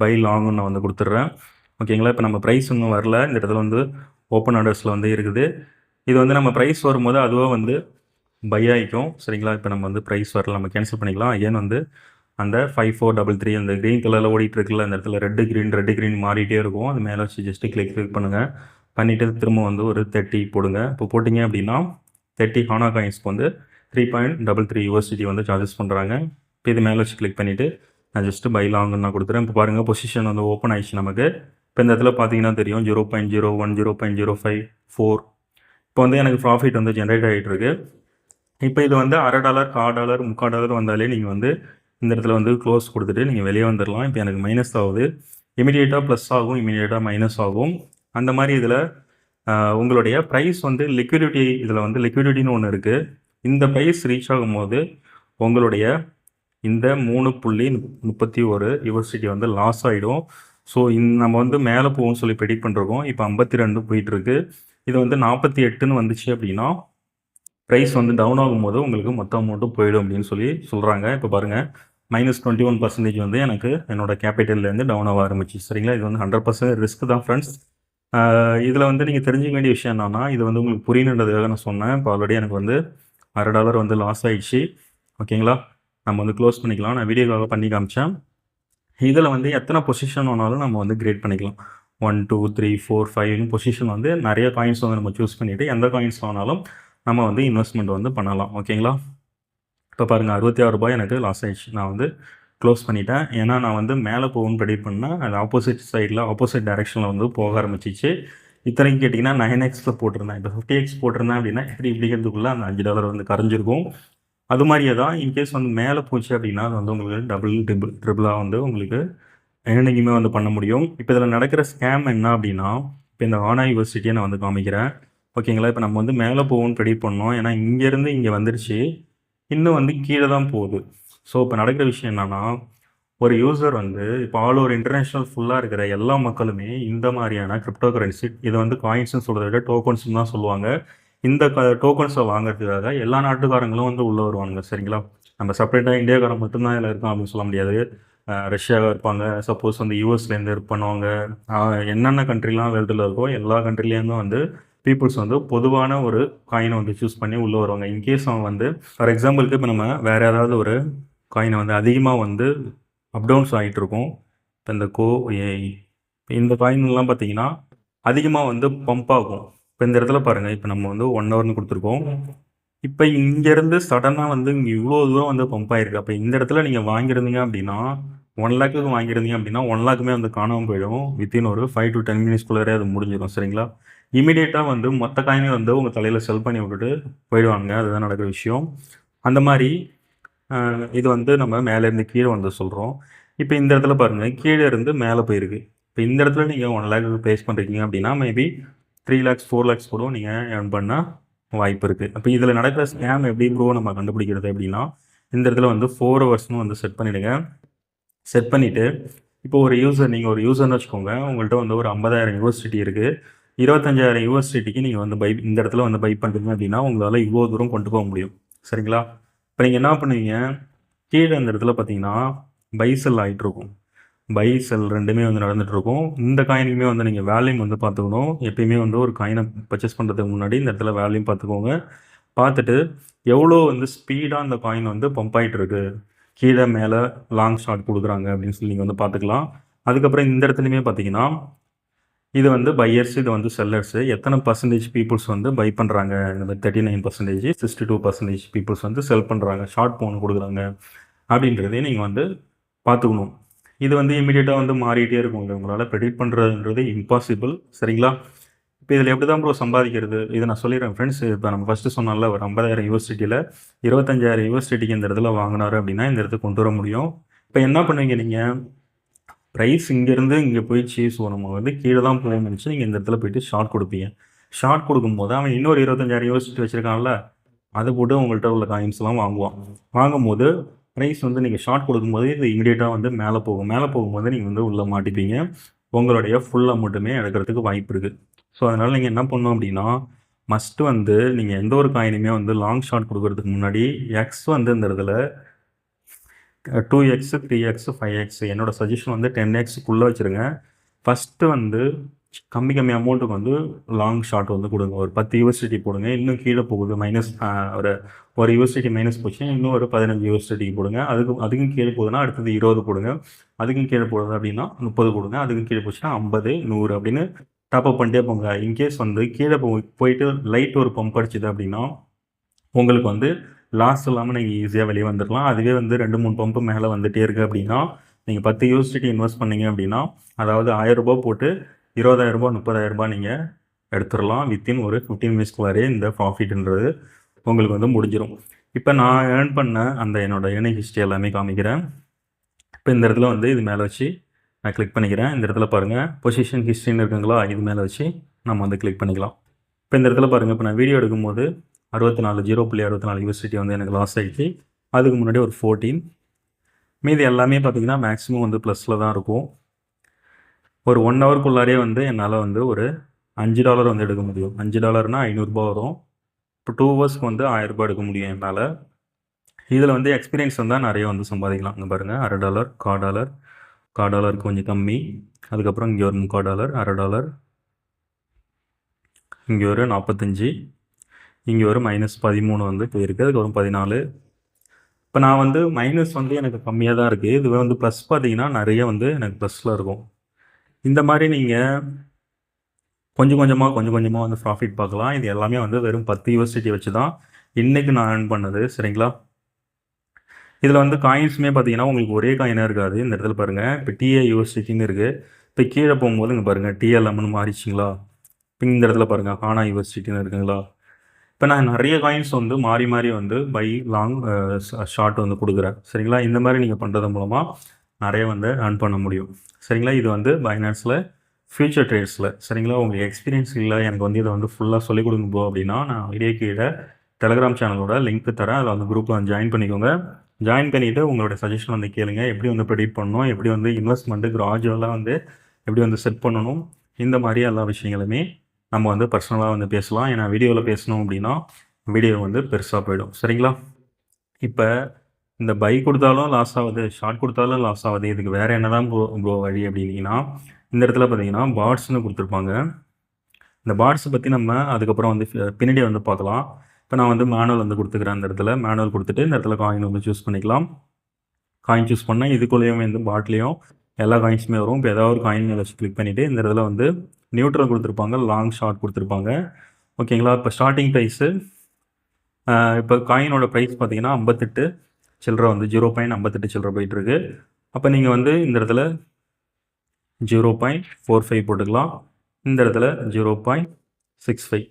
பை லாங்னு நான் வந்து கொடுத்துட்றேன். ஓகேங்களா இப்போ நம்ம ப்ரைஸ் இன்னும் வரல. இந்த இடத்துல வந்து ஓப்பன் ஆர்டர்ஸில் வந்து இருக்குது. இது வந்து நம்ம ப்ரைஸ் வரும்போது அதுவாக வந்து பை ஆகிக்கும் சரிங்களா? இப்போ நம்ம வந்து ப்ரைஸ் வரல. நம்ம கேன்சல் பண்ணிக்கலாம். அகைன் வந்து அந்த ஃபைவ் ஃபோர் டபுள் த்ரீ அந்த க்ரீன் கலரில் ஓடிட்டு இருக்குல்ல அந்த இடத்துல ரெட்டு க்ரீன் ரெட்டு க்ரீன் மாறிட்டே இருக்கும். அது மேலே வச்சு ஜஸ்ட்டு கிளிக் கிளிக் பண்ணுங்கள் பண்ணிவிட்டு திரும்ப வந்து ஒரு தேர்ட்டி போடுங்க. இப்போ போட்டிங்க அப்படின்னா தேர்ட்டி ஹானா காயின்ஸ்க்கு வந்து three point double three USD வந்து சார்ஜஸ் பண்ணுறாங்க இப்போ இது மேலே வச்சு கிளிக் பண்ணிவிட்டு நான் ஜஸ்ட்டு பை லாங்குன்னு நான் கொடுத்துறேன். இப்போ பாருங்கள் பொசிஷன் வந்து ஓப்பன் ஆயிடுச்சு நமக்கு. இப்போ இந்த இடத்துல பார்த்தீங்கன்னா தெரியும் zero point zero one zero point zero five four இப்போ வந்து எனக்கு ப்ராஃபிட் வந்து ஜென்ரேட் ஆகிட்டு இருக்கு. இப்போ இது வந்து அரை டாலர் கால் டாலர் முக்கால் டாலர் வந்தாலே நீங்கள் வந்து இந்த இடத்துல வந்து க்ளோஸ் கொடுத்துட்டு நீங்கள் வெளியே வந்துடலாம் இப்போ எனக்கு மைனஸ் ஆகுது. இமீடியேட்டாக ப்ளஸ் ஆகும் இமீடியேட்டாக மைனஸ் ஆகும். அந்த மாதிரி இதில் உங்களுடைய ப்ரைஸ் வந்து லிக்விடிட்டி இதில் வந்து லிக்விடிட்டின்னு ஒன்று இருக்குது இந்த ப்ரைஸ் ரீச் ஆகும்போது உங்களுடைய இந்த மூணு புள்ளி முப்பத்தி ஒரு யூனிவர்சிட்டி வந்து லாஸ் ஆகிடும் ஸோ இந் நம்ம வந்து மேலே போகும்னு சொல்லி ப்ரெடிக்ட் பண்ணுறோம் இப்போ ஐம்பத்தி ரெண்டு போயிட்டுருக்கு. இது வந்து நாற்பத்தி எட்டுன்னு வந்துச்சு அப்படின்னா ப்ரைஸ் வந்து டவுன் ஆகும்போது உங்களுக்கு மொத்த அமௌண்ட்டும் போயிடும் அப்படின்னு சொல்லி சொல்கிறாங்க இப்போ பாருங்கள் மைனஸ் டுவெண்ட்டி ஒன் பர்சன்டேஜ் வந்து எனக்கு என்னோடய கேபிட்டல்லேருந்து டவுன் ஆக ஆரம்பிச்சு. சரிங்களா? இது வந்து ஹண்ட்ரட் பர்சன்ட் ரிஸ்க் தான் ஃப்ரெண்ட்ஸ் இதில் வந்து நீங்கள் தெரிஞ்சுக்க வேண்டிய விஷயம் என்னென்னா இது வந்து உங்களுக்கு புரியணுன்றதுக்காக நான் சொன்னேன். இப்போ ஆல்ரெடி எனக்கு வந்து அரை டாலர் வந்து லாஸ் ஆகிடுச்சு ஓகேங்களா நம்ம வந்து க்ளோஸ் பண்ணிக்கலாம். நான் வீடியோக்காக பண்ணி காமிச்சேன். இதில் வந்து எத்தனை பொசிஷன் வேணாலும் நம்ம வந்து கிரேட் பண்ணிக்கலாம். ஒன் டூ த்ரீ ஃபோர் ஃபைவ்னு பொசிஷன் வந்து நிறைய காயின்ஸ் வந்து நம்ம சூஸ் பண்ணிவிட்டு எந்த காயின்ஸ் வேணாலும் நம்ம வந்து இன்வெஸ்ட்மெண்ட் வந்து பண்ணலாம். ஓகேங்களா இப்போ பாருங்கள் அறுபத்தி ஆறு ரூபாய் எனக்கு லாஸ் ஆயிடுச்சு. நான் வந்து க்ளோஸ் பண்ணிட்டேன். ஏன்னா நான் வந்து மேலே போகணும் ப்ரெடிக்ட் பண்ணால் அது ஆப்போசிட் சைடில் ஆப்போசிட் டைரெக்ஷனில் வந்து போக ஆரம்பிச்சிச்சு. இத்தனைக்கு கேட்டிங்கன்னா நைன் எக்ஸில் போட்டிருந்தேன். இப்போ ஃபிஃப்டி எக்ஸ் போட்டிருந்தேன் அப்படின்னா இப்படி இப்படிங்கிறதுக்குள்ளே அந்த அஞ்சு டாலர் வந்து கரைஞ்சிருக்கும். அது மாதிரியே தான் இன்கேஸ் வந்து மேலே போச்சு அப்படின்னா அது வந்து உங்களுக்கு டபுள் ட்ரிபிள் ட்ரிபிளாக வந்து உங்களுக்கு என்னைக்குமே வந்து பண்ண முடியும். இப்போ இதில் நடக்கிற ஸ்கேம் என்ன அப்படின்னா இப்போ இந்த ஆனா யூனிவர்சிட்டியை நான் வந்து காமிக்கிறேன். ஓகேங்களா இப்போ நம்ம வந்து மேலே போகும்னு ப்ரெடிக்ட் பண்ணோம். ஏன்னா இங்கேருந்து இங்கே வந்துருச்சு. இன்னும் வந்து கீழே தான் போகுது. ஸோ இப்போ நடக்கிற விஷயம் என்னென்னா ஒரு யூசர் வந்து இப்போ ஆல் ஓவர் இன்டர்நேஷ்னல் ஃபுல்லாக இருக்கிற எல்லா மக்களுமே இந்த மாதிரியான கிரிப்டோ கரன்சி இதை வந்து காயின்ஸ்னு சொல்கிறத விட டோக்கன்ஸ்னு தான் சொல்லுவாங்க. இந்த க டோக்கன்ஸை வாங்குறதுக்காக எல்லா நாட்டுக்காரங்களும் வந்து உள்ளே வருவாங்க சரிங்களா? நம்ம செப்பரேட்டாக இந்தியாக்காரன் மட்டும்தான் இதில் இருக்கோம் அப்படின்னு சொல்ல முடியாது. ரஷ்யாவாக இருப்பாங்க. சப்போஸ் வந்து யூஎஸ்லேருந்து பண்ணுவாங்க. என்னென்ன கண்ட்ரிலாம் வேர்ல்டில் இருக்கோ எல்லா கண்ட்ரிலேருந்தும் வந்து பீப்புள்ஸ் வந்து பொதுவான ஒரு காயினை வந்து சூஸ் பண்ணி உள்ளே வருவாங்க. இன்கேஸ் அவன் வந்து ஃபார் எக்ஸாம்பிளுக்கு இப்போ நம்ம வேறு ஏதாவது ஒரு காயினை வந்து அதிகமாக வந்து அப்டவுன்ஸ் ஆகிட்டு இருக்கும். இப்போ இந்த கோ ஏஐ இந்த காயின்லாம் பார்த்தீங்கன்னா அதிகமாக வந்து பம்ப் ஆகும். இப்போ இந்த இடத்துல பாருங்கள் இப்போ நம்ம வந்து ஒன் ஹவர்னு கொடுத்துருக்கோம். இப்போ இங்கேருந்து சடனாக வந்து இங்கே இவ்வளோ தூரம் வந்து பம்ப் ஆகிருக்கு அப்போ இந்த இடத்துல நீங்கள் வாங்கியிருந்தீங்க அப்படின்னா ஒன் லேக்குக்கு வாங்கியிருந்தீங்க அப்படின்னா ஒன் லேக்குமே வந்து காணாமல் போயிடும். வித்தின் ஒரு ஃபைவ் டு டென் மினிட்ஸ்குள்ளே அது முடிஞ்சிடும் சரிங்களா? இமீடியட்டாக வந்து மொத்த காயினே வந்து உங்கள் தலையில் செல் பண்ணி விட்டுட்டு போயிடுவாங்க. அதுதான் நடக்கிற விஷயம். அந்த மாதிரி இது வந்து நம்ம மேலேருந்து கீழே வந்து சொல்கிறோம் இப்போ இந்த இடத்துல பாருங்கள் கீழே இருந்து மேலே போயிருக்கு. இப்போ இந்த இடத்துல நீங்கள் ஒன் லேக் ப்ளேஸ் பண்ணுறீங்க அப்படின்னா maybe three lakhs four lakhs கூட நீங்கள் ஏர்ன் பண்ணால் வாய்ப்பு இருக்குது அப்போ இதில் நடக்கிற ஸ்கேம் எப்படி ப்ரோ நம்ம கண்டுபிடிக்கிறது அப்படின்னா இந்த இடத்துல வந்து ஃபோர் ஹவர்ஸ்னு வந்து செட் பண்ணிவிடுங்க செட் பண்ணிவிட்டு இப்போ ஒரு யூசர் நீங்கள் ஒரு யூசர்னு வச்சுக்கோங்க உங்கள்கிட்ட வந்து ஒரு ஐம்பதாயிரம் யூனிவர்சிட்டி இருக்குது இருபத்தஞ்சாயிரம் யூனிவர்சிட்டிக்கு நீங்கள் வந்து பை இந்த இடத்துல வந்து பை பண்ணுறீங்க அப்படின்னா உங்களால் இவ்வளோ தூரம் கொண்டு போக முடியும். சரிங்களா? இப்போ நீங்கள் என்ன பண்ணுவீங்க? கீழே அந்த இடத்துல பார்த்தீங்கன்னா பைசல் ஆகிட்டுருக்கும் பை செல் ரெண்டுமே வந்து நடந்துகிட்ருக்கும் இந்த காயினுக்குமே வந்து நீங்கள் வேல்யூம் வந்து பார்த்துக்கணும். எப்பயுமே வந்து ஒரு காயினை பர்ச்சேஸ் பண்ணுறதுக்கு முன்னாடி இந்த இடத்துல வேல்யூம் பார்த்துக்கோங்க. பார்த்துட்டு எவ்வளோ வந்து ஸ்பீடாக அந்த காயின் வந்து பம்ப் ஆகிட்டு இருக்கு? கீழே மேலே லாங் ஷாட் கொடுக்குறாங்க அப்படின்னு சொல்லி நீங்கள் வந்து பார்த்துக்கலாம். அதுக்கப்புறம் இந்த இடத்துலையுமே பார்த்தீங்கன்னா இது வந்து பையர்ஸ் இது வந்து செல்லர்ஸு எத்தனை பர்சன்டேஜ் பீப்புள்ஸ் வந்து பை பண்ணுறாங்க இந்த மாதிரி thirty nine percentage sixty two percentage peoples வந்து செல் பண்ணுறாங்க ஷார்ட் போன் கொடுக்குறாங்க. அப்படின்றதையும் நீங்கள் வந்து பார்த்துக்கணும். இது வந்து இமீடியட்டாக வந்து மாறிட்டே இருக்கும் உங்களால் ப்ரெடிக்ட் பண்ணுறதுன்றது இம்பாசிபிள் சரிங்களா? இப்போ இதில் எப்படி தான் ப்ரோ சம்பாதிக்கிறது? இதை நான் சொல்லிடுறேன் ஃப்ரெண்ட்ஸ் இப்போ நம்ம ஃபஸ்ட்டு சொன்னால ஒரு ஐம்பதாயிரம் யூனிவர்சிட்டியில் இருபத்தஞ்சாயிரம் யூனிவர்சிட்டிக்கு இந்த இடத்துல வாங்கினாரு அப்படின்னா இந்த இடத்துக்கு கொண்டு வர முடியும். இப்போ என்ன பண்ணுவீங்க நீங்கள் ப்ரைஸ் இங்கேருந்து இங்கே போயிடுச்சு ஸோ நம்ம வந்து கீழே தான் போகணும்னு நினச்சி நீங்கள் இந்த இடத்துல போயிட்டு ஷார்ட் கொடுப்பீங்க. ஷார்ட் கொடுக்கும்போது அவன் இன்னொரு இருபத்தஞ்சாயிரம் யோசிச்சு வச்சுருக்கான்ல அதை போட்டு உங்கள்கிட்ட உள்ள காயின்ஸ்லாம் வாங்குவான். வாங்கும்போது ப்ரைஸ் வந்து நீங்கள் ஷார்ட் கொடுக்கும்போது இது இமீடியட்டாக வந்து மேலே போகும். மேலே போகும்போது நீங்கள் வந்து உள்ளே மாட்டிப்பீங்க. உங்களுடைய ஃபுல் அமௌண்ட்டுமே எடுக்கிறதுக்கு வாய்ப்பு இருக்குது ஸோ அதனால் நீங்கள் என்ன பண்ணணும் அப்படின்னா மஸ்ட்டு வந்து நீங்கள் எந்த ஒரு காயினுமே வந்து லாங் ஷார்ட் கொடுக்கறதுக்கு முன்னாடி எக்ஸ் வந்து இந்த இடத்துல two X three X five X என்னோட சஜஷன் வந்து டென் எக்ஸுக்குள்ளே வச்சுருங்க. ஃபஸ்ட்டு வந்து கம்மி கம்மி அமௌண்ட்டுக்கு வந்து லாங் ஷாட் வந்து கொடுங்க. ஒரு பத்து யூனிவர்சிட்டி போடுங்க. இன்னும் கீழே போகுது. மைனஸ் ஒரு ஒரு யூனிவர்சிட்டி மைனஸ் போச்சுன்னா இன்னும் ஒரு பதினஞ்சு யூனிவர்சிட்டிக்கு போடுங்க. அதுக்கு அதுக்கும் கீழே போகுதுன்னா அடுத்தது இருபது போடுங்க. அதுக்கும் கீழே போடுது அப்படின்னா முப்பது கொடுங்க அதுக்கும் கீழே போச்சுன்னா ஐம்பது நூறு அப்படின்னு டாப் அப் பண்ணிட்டே போங்க. இன்கேஸ் வந்து கீழே போ போயிட்டு லைட் ஒரு பம்ப் அடிச்சுது அப்படின்னா உங்களுக்கு வந்து லாஸ் இல்லாமல் நீங்கள் ஈஸியாக வெளியே வந்துடலாம் அதுவே வந்து ரெண்டு மூணு பம்பு மேலே வந்துகிட்டே இருக்குது அப்படின்னா நீங்கள் பத்து யூனிவர்சிட்டி இன்வெஸ்ட் பண்ணீங்க அப்படின்னா அதாவது ஆயிரரூபா போட்டு இருபதாயிரரூபா முப்பதாயிரரூபா நீங்கள் எடுத்துடலாம் வித்தின் ஒரு ஃபிஃப்டீன் மினிட்ஸ்க்குள்ளாரே இந்த ப்ராஃபிட்ன்றது உங்களுக்கு வந்து முடிஞ்சிடும் இப்போ நான் ஏர்ன் பண்ண அந்த என்னோடய ஏர்னிங் ஹிஸ்ட்ரி எல்லாமே காமிக்கிறேன். இப்போ இந்த இடத்துல வந்து இது மேலே வச்சு நான் கிளிக் பண்ணிக்கிறேன். இந்த இடத்துல பாருங்கள் பொசிஷன் ஹிஸ்ட்ரின்னு இருக்குங்களா? இது மேலே வச்சு நம்ம வந்து கிளிக் பண்ணிக்கலாம். இப்போ இந்த இடத்துல பாருங்கள் இப்போ நான் வீடியோ எடுக்கும்போது அறுபத்தி நாலு ஜீரோ புள்ளி அறுபத்தி நாலு யூனிவர்சிட்டி வந்து எனக்கு லாஸ் ஆகிடுச்சு அதுக்கு முன்னாடி ஒரு ஃபோர்டீன் மீதி எல்லாமே பார்த்திங்கன்னா மேக்ஸிமம் வந்து ப்ளஸில் தான் இருக்கும். ஒரு ஒன் ஹவருக்குள்ளாரே வந்து என்னால் வந்து ஒரு அஞ்சு டாலர் வந்து எடுக்க முடியும். அஞ்சு டாலர்னால் ஐநூறுரூபா வரும். இப்போ டூ ஹவர்ஸ்க்கு வந்து ஆயிரரூபா எடுக்க முடியும் என்னால் இதில் வந்து எக்ஸ்பீரியன்ஸ் வந்தால் நிறைய வந்து சம்பாதிக்கலாம். இங்கே பாருங்கள் அரை டாலர் கா டாலர் கா டாலர் கொஞ்சம் கம்மி. அதுக்கப்புறம் இங்கே ஒரு முக்கால் டாலர் அரை டாலர் இங்கே ஒரு நாற்பத்தஞ்சி இங்கே ஒரு மைனஸ் பதிமூணு வந்து போயிருக்கு அதுக்கப்புறம் பதினாலு. இப்போ நான் வந்து மைனஸ் வந்து எனக்கு கம்மியாக தான் இருக்குது இதுவே வந்து ப்ளஸ் பார்த்தீங்கன்னா நிறைய வந்து எனக்கு ப்ளஸில் இருக்கும். இந்த மாதிரி நீங்கள் கொஞ்சம் கொஞ்சமாக கொஞ்சம் கொஞ்சமாக வந்து ப்ராஃபிட் பார்க்கலாம். இது எல்லாமே வந்து வெறும் பத்து யூனிவர்சிட்டி வச்சு தான் இன்றைக்கி நான் ஏர்ன் பண்ணது. சரிங்களா? இதில் வந்து காயின்ஸுமே பார்த்தீங்கன்னா உங்களுக்கு ஒரே காயினாக இருக்காது. இந்த இடத்துல பாருங்கள் இப்போ டிஏ யூனிவர்சிட்டின்னு இருக்குது இப்போ கீழே போகும்போது இங்கே பாருங்கள் டிஎல்எம்னு மாறிச்சிங்களா இப்போ இந்த இடத்துல பாருங்கள் ஹானா யூனிவர்சிட்டின்னு இருக்குங்களா? இப்போ நான் நிறைய காயின்ஸ் வந்து மாறி மாறி வந்து பை லாங் ஷார்ட் வந்து கொடுக்குறேன். சரிங்களா? இந்த மாதிரி நீங்கள் பண்ணுறது மூலமாக நிறைய வந்து ஏர்ன் பண்ண முடியும். சரிங்களா? இது வந்து பைனான்ஸில் ஃப்யூச்சர் ட்ரேட்ஸில் சரிங்களா? உங்களுக்கு எக்ஸ்பீரியன்ஸ் இல்லை எனக்கு வந்து இதை வந்து ஃபுல்லாக சொல்லிக் கொடுங்க போ அப்படின்னா நான் வீடியோ கீழே டெலகிராம் சேனலோட லிங்க் தரேன். அதில் வந்து குரூப்பில் வந்து ஜாயின் பண்ணிக்கோங்க. ஜாயின் பண்ணிவிட்டு உங்களோட சஜஷன் வந்து கேளுங்க. எப்படி வந்து ப்ரெடிட் பண்ணணும்? எப்படி வந்து இன்வெஸ்ட்மெண்ட்டு கிராஜுவலாக வந்து எப்படி வந்து செட் பண்ணணும்? இந்த மாதிரி எல்லா விஷயங்களுமே நம்ம வந்து பர்சனலாக வந்து பேசலாம். ஏன்னா வீடியோவில் பேசணும் அப்படின்னா வீடியோ வந்து பெருசாக போயிடும். சரிங்களா? இப்போ இந்த பைக் கொடுத்தாலும் லாஸ் ஆகுது ஷார்ட் கொடுத்தாலும் லாஸ் ஆகுது. இதுக்கு வேறு என்ன தான் ப்ரோ வழி அப்படின்னீங்கன்னா இந்த இடத்துல பார்த்தீங்கன்னா பாட்ஸ்னு கொடுத்துருப்பாங்க. இந்த பாட்ஸை பற்றி நம்ம அதுக்கப்புறம் வந்து பின்னாடி வந்து பார்க்கலாம். இப்போ நான் வந்து மேனுவல் வந்து கொடுத்துக்கிறேன் அந்த இடத்துல. மேனுவல் கொடுத்துட்டு இந்த இடத்துல காயின் வந்து சூஸ் பண்ணிக்கலாம். காயின் சூஸ் பண்ணால் இதுக்குள்ளேயும் வந்து பாட்லேயும் எல்லா காயின்ஸுமே வரும். இப்போ ஏதாவது ஒரு காயின் வச்சு கிளிக் பண்ணிவிட்டு இந்த இடத்துல வந்து நியூட்ரல் கொடுத்துருப்பாங்க லாங் ஷார்ட் கொடுத்துருப்பாங்க. ஓகேங்களா இப்போ ஸ்டார்டிங் ப்ரைஸு இப்போ காயினோட ப்ரைஸ் பார்த்தீங்கன்னா ஐம்பத்தெட்டு சில்லற வந்து ஜீரோ பாயிண்ட் ஐம்பத்தெட்டு சில்லற போயிட்டுருக்கு. அப்போ நீங்கள் வந்து இந்த இடத்துல ஜீரோ பாயிண்ட் ஃபோர் ஃபைவ் போட்டுக்கலாம். இந்த இடத்துல ஜீரோ பாயிண்ட் சிக்ஸ் ஃபைவ்